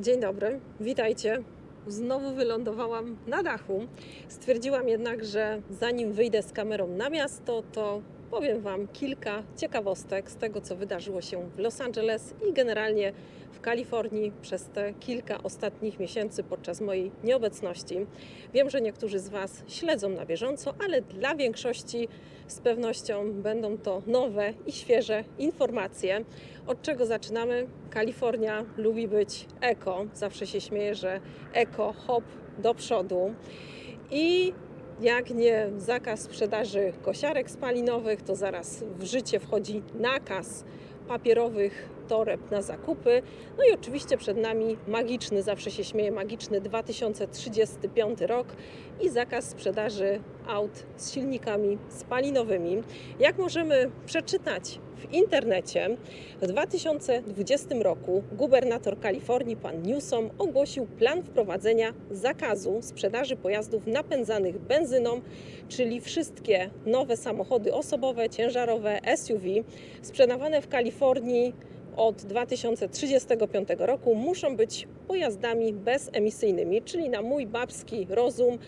Dzień dobry, witajcie. Znowu wylądowałam na dachu. Stwierdziłam jednak, że zanim wyjdę z kamerą na miasto, to powiem Wam kilka ciekawostek z tego, co wydarzyło się w Los Angeles i generalnie w Kalifornii przez te kilka ostatnich miesięcy podczas mojej nieobecności. Wiem, że niektórzy z Was śledzą na bieżąco, ale dla większości z pewnością będą to nowe i świeże informacje. Od czego zaczynamy? Kalifornia lubi być eko. Zawsze się śmieję, że eko, hop do przodu. I jak nie zakaz sprzedaży kosiarek spalinowych, to zaraz w życie wchodzi nakaz papierowych toreb na zakupy. No i oczywiście przed nami magiczny, zawsze się śmieję, magiczny 2035 rok i zakaz sprzedaży aut z silnikami spalinowymi. Jak możemy przeczytać w internecie, w 2020 roku gubernator Kalifornii pan Newsom ogłosił plan wprowadzenia zakazu sprzedaży pojazdów napędzanych benzyną, czyli wszystkie nowe samochody osobowe, ciężarowe, SUV sprzedawane w Kalifornii od 2035 roku muszą być pojazdami bezemisyjnymi, czyli na mój babski rozum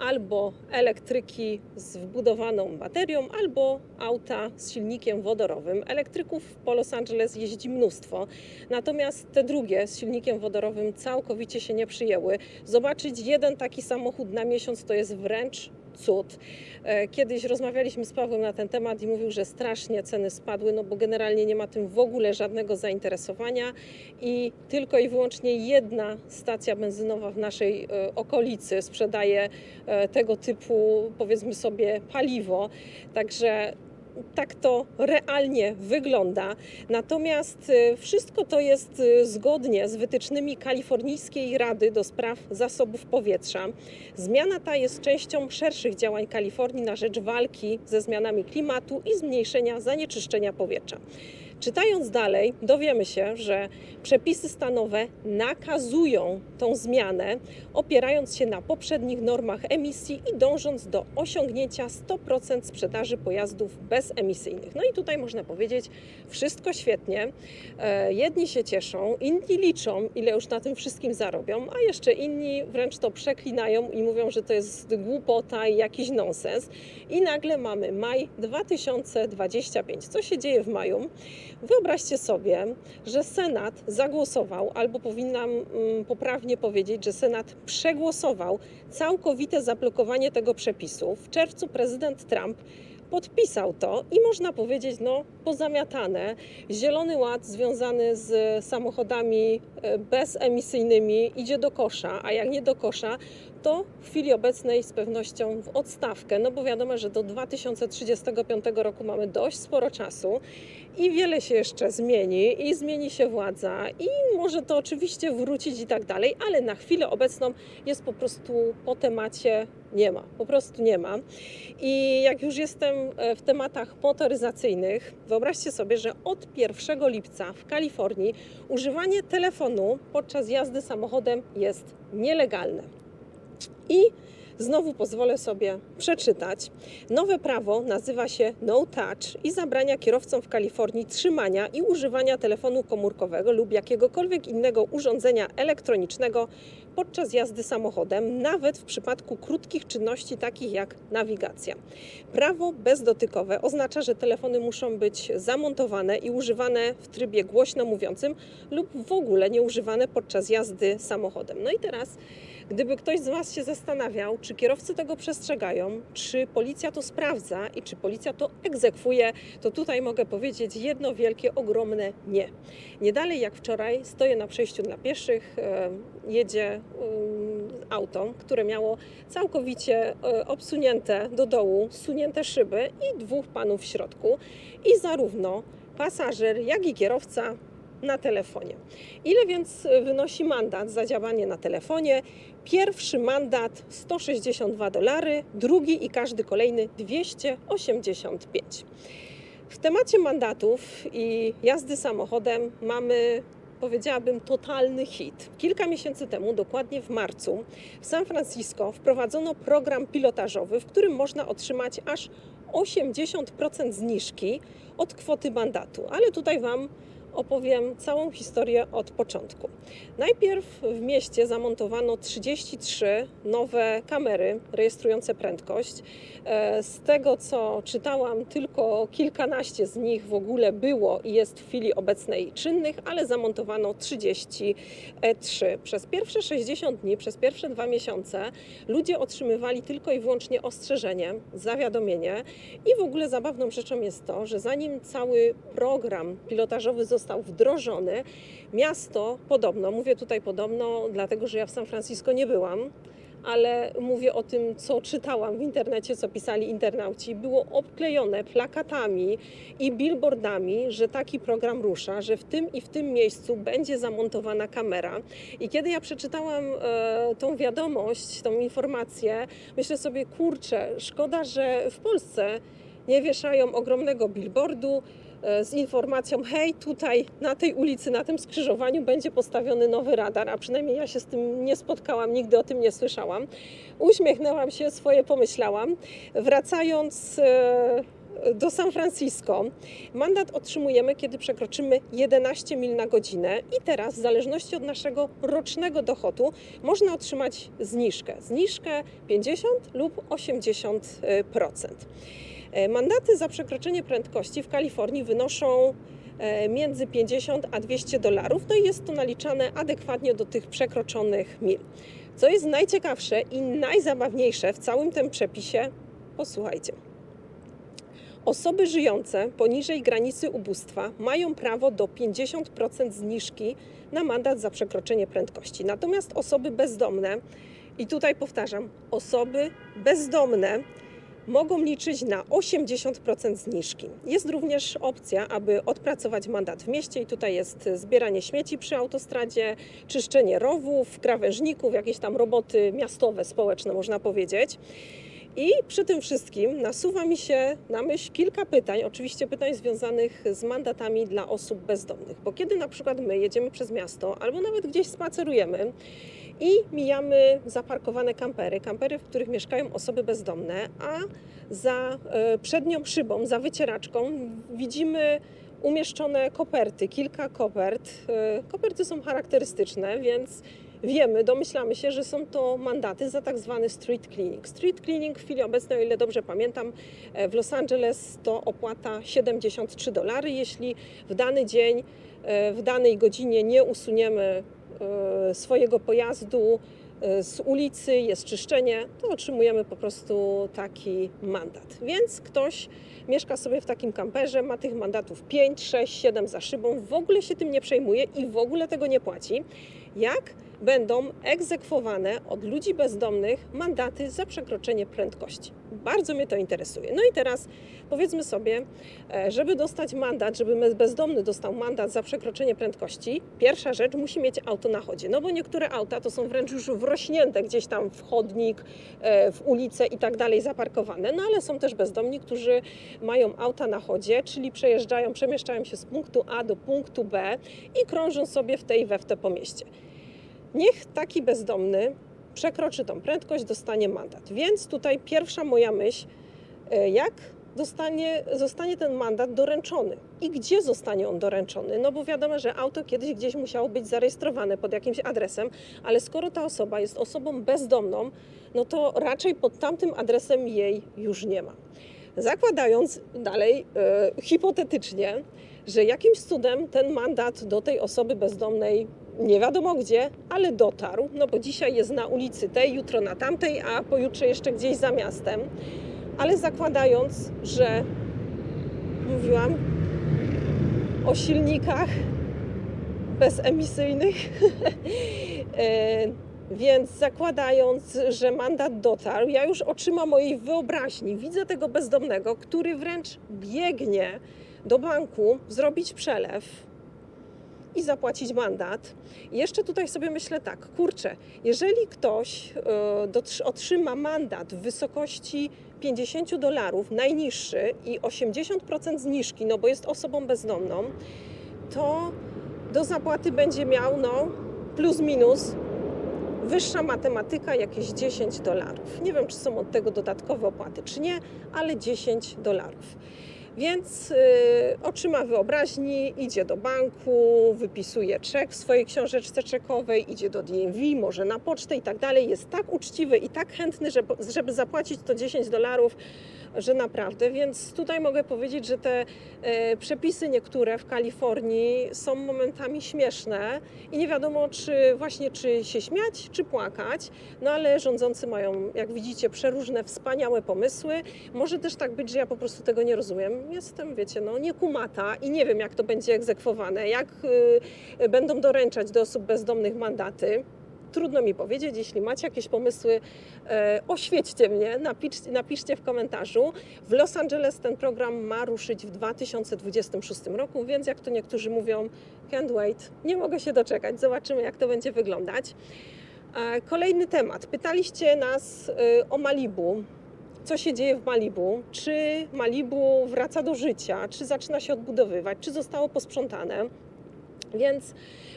albo elektryki z wbudowaną baterią, albo auta z silnikiem wodorowym. Elektryków po Los Angeles jeździ mnóstwo, natomiast te drugie z silnikiem wodorowym całkowicie się nie przyjęły. Zobaczyć jeden taki samochód na miesiąc to jest wręcz cud. E, Kiedyś rozmawialiśmy z Pawłem na ten temat i mówił, że strasznie ceny spadły, no bo generalnie nie ma tym w ogóle żadnego zainteresowania i tylko i wyłącznie jedna stacja benzynowa w naszej e, okolicy sprzedaje e, tego typu, powiedzmy sobie, paliwo. Także tak to realnie wygląda. Natomiast y, wszystko to jest y, zgodnie z wytycznymi Kalifornijskiej Rady do Spraw Zasobów Powietrza. Zmiana ta jest częścią szerszych działań Kalifornii na rzecz walki ze zmianami klimatu i zmniejszenia zanieczyszczenia powietrza. Czytając dalej, dowiemy się, że przepisy stanowe nakazują tą zmianę, opierając się na poprzednich normach emisji i dążąc do osiągnięcia 100% sprzedaży pojazdów bezemisyjnych. No i tutaj można powiedzieć, wszystko świetnie. E, Jedni się cieszą, inni liczą, ile już na tym wszystkim zarobią, a jeszcze inni wręcz to przeklinają i mówią, że to jest głupota i jakiś nonsens. I nagle mamy maj 2025. Co się dzieje w maju? Wyobraźcie sobie, że Senat zagłosował, albo powinnam mm, poprawnie powiedzieć, że Senat przegłosował całkowite zablokowanie tego przepisu. W czerwcu prezydent Trump podpisał to i można powiedzieć, no, pozamiatane. Zielony Ład związany z samochodami e, bezemisyjnymi idzie do kosza, a jak nie do kosza, to w chwili obecnej z pewnością w odstawkę, no bo wiadomo, że do 2035 roku mamy dość sporo czasu i wiele się jeszcze zmieni i zmieni się władza i może to oczywiście wrócić i tak dalej, ale na chwilę obecną jest po prostu po temacie nie ma, po prostu nie ma. I jak już jestem e, w tematach motoryzacyjnych, wyobraźcie sobie, że od 1 lipca w Kalifornii używanie telefonu podczas jazdy samochodem jest nielegalne. I znowu pozwolę sobie przeczytać. Nowe prawo nazywa się No Touch i zabrania kierowcom w Kalifornii trzymania i używania telefonu komórkowego lub jakiegokolwiek innego urządzenia elektronicznego podczas jazdy samochodem, nawet w przypadku krótkich czynności takich jak nawigacja. Prawo bezdotykowe oznacza, że telefony muszą być zamontowane i używane w trybie głośno mówiącym lub w ogóle nie używane podczas jazdy samochodem. No i teraz Gdyby ktoś z Was się zastanawiał, czy kierowcy tego przestrzegają, czy policja to sprawdza i czy policja to egzekwuje, to tutaj mogę powiedzieć jedno wielkie, ogromne nie. Nie dalej jak wczoraj stoję na przejściu dla pieszych, e, jedzie e, auto, które miało całkowicie e, obsunięte do dołu, sunięte szyby i dwóch panów w środku. I zarówno pasażer, jak i kierowca na telefonie. Ile więc wynosi mandat za działanie na telefonie? Pierwszy mandat 162 dolary, drugi i każdy kolejny 285. W temacie mandatów i jazdy samochodem mamy powiedziałabym, totalny hit. Kilka miesięcy temu, dokładnie w marcu, w San Francisco wprowadzono program pilotażowy, w którym można otrzymać aż 80% zniżki od kwoty mandatu. Ale tutaj Wam opowiem całą historię od początku. Najpierw w mieście zamontowano 33 nowe kamery rejestrujące prędkość. E, Z tego co czytałam, tylko kilkanaście z nich w ogóle było i jest w chwili obecnej czynnych, ale zamontowano 33. Przez pierwsze 60 dni, przez pierwsze dwa miesiące ludzie otrzymywali tylko i wyłącznie ostrzeżenie, zawiadomienie i w ogóle zabawną rzeczą jest to, że zanim cały program pilotażowy został wdrożony, miasto podobno, mówię tutaj podobno, dlatego że ja w San Francisco nie byłam, ale mówię o tym, co czytałam w internecie, co pisali internauci, było obklejone plakatami i billboardami, że taki program rusza, że w tym i w tym miejscu będzie zamontowana kamera. I kiedy ja przeczytałam e, tą wiadomość, tą informację, myślę sobie, kurczę, szkoda, że w Polsce nie wieszają ogromnego billboardu z informacją: hej, tutaj na tej ulicy, na tym skrzyżowaniu będzie postawiony nowy radar, a przynajmniej ja się z tym nie spotkałam, nigdy o tym nie słyszałam. Uśmiechnęłam się, swoje pomyślałam. Wracając e, do San Francisco, mandat otrzymujemy, kiedy przekroczymy 11 mil na godzinę i teraz, w zależności od naszego rocznego dochodu, można otrzymać zniżkę. Zniżkę 50 lub 80%. E, Mandaty za przekroczenie prędkości w Kalifornii wynoszą e, między 50 a 200 dolarów, no i jest to naliczane adekwatnie do tych przekroczonych mil. Co jest najciekawsze i najzabawniejsze w całym tym przepisie, posłuchajcie. Osoby żyjące poniżej granicy ubóstwa mają prawo do 50% zniżki na mandat za przekroczenie prędkości. Natomiast osoby bezdomne, i tutaj powtarzam, osoby bezdomne mogą liczyć na 80% zniżki. Jest również opcja, aby odpracować mandat w mieście i tutaj jest zbieranie śmieci przy autostradzie, czyszczenie rowów, krawężników, jakieś tam roboty miastowe, społeczne można powiedzieć. I przy tym wszystkim nasuwa mi się na myśl kilka pytań, oczywiście pytań związanych z mandatami dla osób bezdomnych. Bo kiedy na przykład my jedziemy przez miasto albo nawet gdzieś spacerujemy i mijamy zaparkowane kampery, kampery, w których mieszkają osoby bezdomne, a za e, przednią szybą, za wycieraczką widzimy umieszczone koperty, kilka kopert. E, Koperty są charakterystyczne, więc wiemy, domyślamy się, że są to mandaty za tak zwany street cleaning. Street cleaning w chwili obecnej, o ile dobrze pamiętam, e, w Los Angeles to opłata 73 dolary. Jeśli w dany dzień, e, w danej godzinie nie usuniemy e, swojego pojazdu z ulicy, jest czyszczenie, to otrzymujemy po prostu taki mandat. Więc ktoś mieszka sobie w takim kamperze, ma tych mandatów 5, 6, 7 za szybą, w ogóle się tym nie przejmuje i w ogóle tego nie płaci. Jak będą egzekwowane od ludzi bezdomnych mandaty za przekroczenie prędkości? Bardzo mnie to interesuje. No i teraz powiedzmy sobie, e, żeby dostać mandat, żeby bezdomny dostał mandat za przekroczenie prędkości, pierwsza rzecz musi mieć auto na chodzie. No bo niektóre auta to są wręcz już wrośnięte gdzieś tam w chodnik, e, w ulicę i tak dalej zaparkowane. No ale są też bezdomni, którzy mają auta na chodzie, czyli przejeżdżają, przemieszczają się z punktu A do punktu B i krążą sobie w tej we po mieście. Niech taki bezdomny przekroczy tą prędkość, dostanie mandat. Więc tutaj pierwsza moja myśl, e, jak dostanie, zostanie ten mandat doręczony i gdzie zostanie on doręczony? No bo wiadomo, że auto kiedyś gdzieś musiało być zarejestrowane pod jakimś adresem, ale skoro ta osoba jest osobą bezdomną, no to raczej pod tamtym adresem jej już nie ma. Zakładając dalej, e, hipotetycznie, że jakimś cudem ten mandat do tej osoby bezdomnej nie wiadomo gdzie, ale dotarł, no bo dzisiaj jest na ulicy tej, jutro na tamtej, a pojutrze jeszcze gdzieś za miastem. Ale zakładając, że mówiłam o silnikach bezemisyjnych, e, więc zakładając, że mandat dotarł, ja już oczyma mojej wyobraźni widzę tego bezdomnego, który wręcz biegnie do banku zrobić przelew i zapłacić mandat. I jeszcze tutaj sobie myślę tak, kurczę, jeżeli ktoś dotr- otrzyma mandat w wysokości 50 dolarów, najniższy i 80% zniżki, no bo jest osobą bezdomną, to do zapłaty będzie miał, no, plus minus, wyższa matematyka, jakieś 10 dolarów. Nie wiem, czy są od tego dodatkowe opłaty, czy nie, ale 10 dolarów. Więc y, oczyma wyobraźni, idzie do banku, wypisuje czek w swojej książeczce czekowej, idzie do DMV, może na pocztę i tak dalej. Jest tak uczciwy i tak chętny, żeby, żeby zapłacić to 10 dolarów, że naprawdę. Więc tutaj mogę powiedzieć, że te e, przepisy niektóre w Kalifornii są momentami śmieszne i nie wiadomo, czy właśnie czy się śmiać, czy płakać. No ale rządzący mają, jak widzicie, przeróżne wspaniałe pomysły. Może też tak być, że ja po prostu tego nie rozumiem. Jestem, wiecie, no nie kumata i nie wiem, jak to będzie egzekwowane, jak y, będą doręczać do osób bezdomnych mandaty. Trudno mi powiedzieć, jeśli macie jakieś pomysły, e, oświećcie mnie, napiszcie, napiszcie w komentarzu. W Los Angeles ten program ma ruszyć w 2026 roku, więc jak to niektórzy mówią, can't wait, nie mogę się doczekać, zobaczymy jak to będzie wyglądać. E, Kolejny temat. Pytaliście nas e, o Malibu. Co się dzieje w Malibu? Czy Malibu wraca do życia? Czy zaczyna się odbudowywać? Czy zostało posprzątane? Więc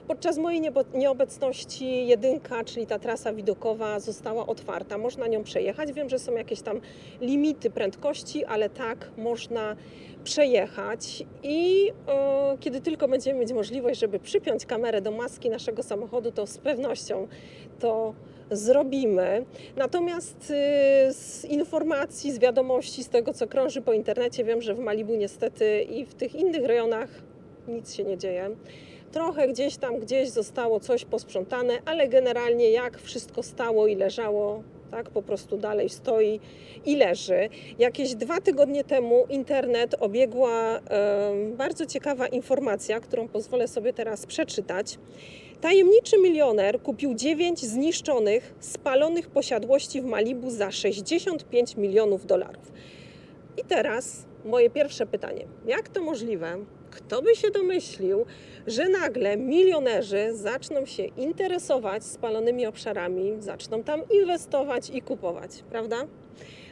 podczas mojej nieobecności jedynka, czyli ta trasa widokowa, została otwarta. Można nią przejechać. Wiem, że są jakieś tam limity prędkości, ale tak można przejechać. I e, kiedy tylko będziemy mieć możliwość, żeby przypiąć kamerę do maski naszego samochodu, to z pewnością to zrobimy. Natomiast y, z informacji, z wiadomości, z tego co krąży po internecie, wiem, że w Malibu niestety i w tych innych rejonach nic się nie dzieje. Trochę gdzieś tam, gdzieś zostało coś posprzątane, ale generalnie jak wszystko stało i leżało, tak po prostu dalej stoi i leży. Jakieś dwa tygodnie temu internet obiegła bardzo ciekawa informacja, którą pozwolę sobie teraz przeczytać. Tajemniczy milioner kupił 9 zniszczonych, spalonych posiadłości w Malibu za 65 milionów dolarów. I teraz moje pierwsze pytanie. Jak to możliwe? Kto by się domyślił, że nagle milionerzy zaczną się interesować spalonymi obszarami, zaczną tam inwestować i kupować, prawda?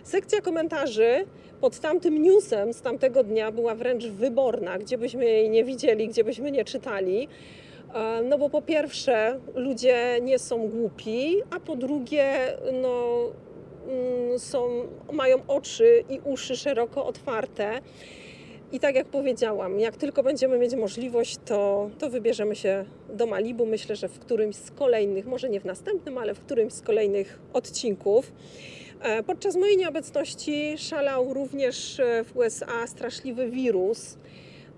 Sekcja komentarzy pod tamtym newsem z tamtego dnia była wręcz wyborna, gdzie byśmy jej nie widzieli, gdzie byśmy nie czytali. E, No bo po pierwsze, ludzie nie są głupi, a po drugie, no, mm, są, mają oczy i uszy szeroko otwarte. I tak jak powiedziałam, jak tylko będziemy mieć możliwość, to, to wybierzemy się do Malibu. Myślę, że w którymś z kolejnych, może nie w następnym, ale w którymś z kolejnych odcinków. E, Podczas mojej nieobecności szalał również e, w USA straszliwy wirus,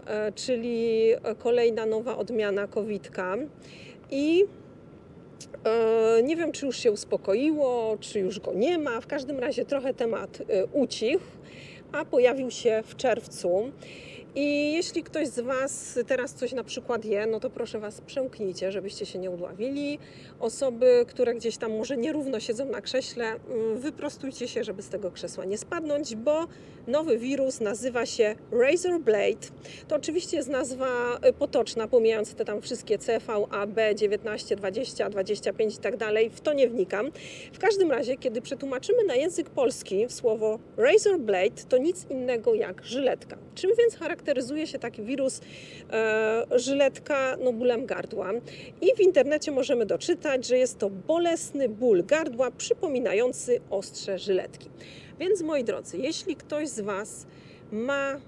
e, czyli kolejna nowa odmiana COVID-ka. I e, nie wiem, czy już się uspokoiło, czy już go nie ma. W każdym razie trochę temat ucichł, a pojawił się w czerwcu. I jeśli ktoś z Was teraz coś na przykład je, no to proszę Was przełknijcie, żebyście się nie udławili. Osoby, które gdzieś tam może nierówno siedzą na krześle, mm, wyprostujcie się, żeby z tego krzesła nie spadnąć, bo nowy wirus nazywa się Razor Blade. To oczywiście jest nazwa y, potoczna, pomijając te tam wszystkie CV, A, B, 19, 20, 25 i tak dalej. W to nie wnikam. W każdym razie, kiedy przetłumaczymy na język polski słowo Razor Blade, to nic innego jak żyletka. Czym więc charakteryzuje się taki wirus e, żyletka no, bólem gardła? I w internecie możemy doczytać, że jest to bolesny ból gardła przypominający ostrze żyletki. Więc moi drodzy, jeśli ktoś z Was ma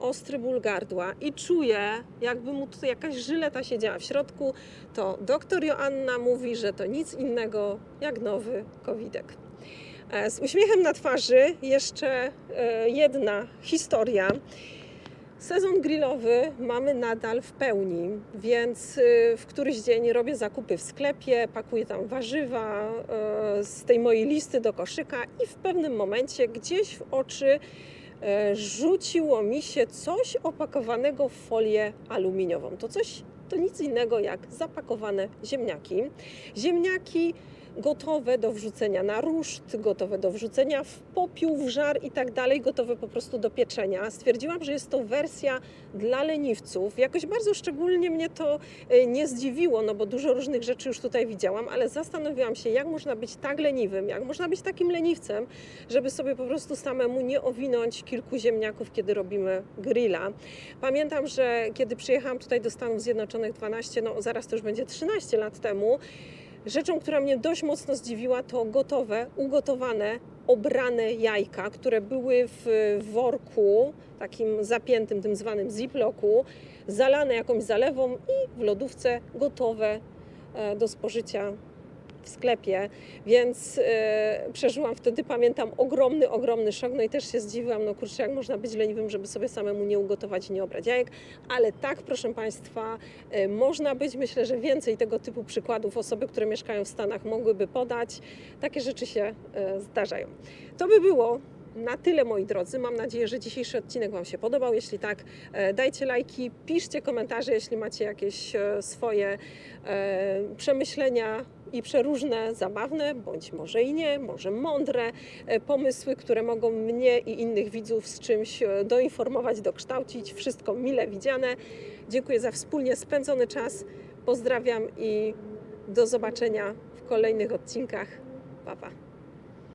ostry ból gardła i czuje, jakby mu tutaj jakaś żyleta siedziała w środku, to doktor Joanna mówi, że to nic innego jak nowy covidek. E, Z uśmiechem na twarzy jeszcze jedna historia. Sezon grillowy mamy nadal w pełni, więc y, w któryś dzień robię zakupy w sklepie, pakuję tam warzywa y, z tej mojej listy do koszyka i w pewnym momencie gdzieś w oczy rzuciło mi się coś opakowanego w folię aluminiową. To coś to nic innego jak zapakowane ziemniaki. Ziemniaki gotowe do wrzucenia na ruszt, gotowe do wrzucenia w popiół, w żar i tak dalej, gotowe po prostu do pieczenia. Stwierdziłam, że jest to wersja dla leniwców. Jakoś bardzo szczególnie mnie to e, nie zdziwiło, no bo dużo różnych rzeczy już tutaj widziałam, ale zastanowiłam się, jak można być tak leniwym, jak można być takim leniwcem, żeby sobie po prostu samemu nie owinąć kilku ziemniaków, kiedy robimy grilla. Pamiętam, że kiedy przyjechałam tutaj do Stanów Zjednoczonych 12, no zaraz to już będzie 13 lat temu, Rzeczą, która mnie dość mocno zdziwiła, to gotowe, ugotowane obrane jajka, które były w worku takim zapiętym, tym zwanym ziploku, zalane jakąś zalewą i w lodówce gotowe e, do spożycia w sklepie, więc e, przeżyłam wtedy, pamiętam, ogromny, ogromny szok, no i też się zdziwiłam, no kurczę, jak można być leniwym, żeby sobie samemu nie ugotować i nie obrać jajek, ale tak, proszę Państwa, e, można być, myślę, że więcej tego typu przykładów osoby, które mieszkają w Stanach mogłyby podać, takie rzeczy się e, zdarzają. To by było na tyle, moi drodzy. Mam nadzieję, że dzisiejszy odcinek Wam się podobał. Jeśli tak, e, dajcie lajki, piszcie komentarze, jeśli macie jakieś e, swoje e, przemyślenia i przeróżne, zabawne, bądź może i nie, może mądre pomysły, które mogą mnie i innych widzów z czymś doinformować, dokształcić. Wszystko mile widziane. Dziękuję za wspólnie spędzony czas. Pozdrawiam i do zobaczenia w kolejnych odcinkach. Pa, pa.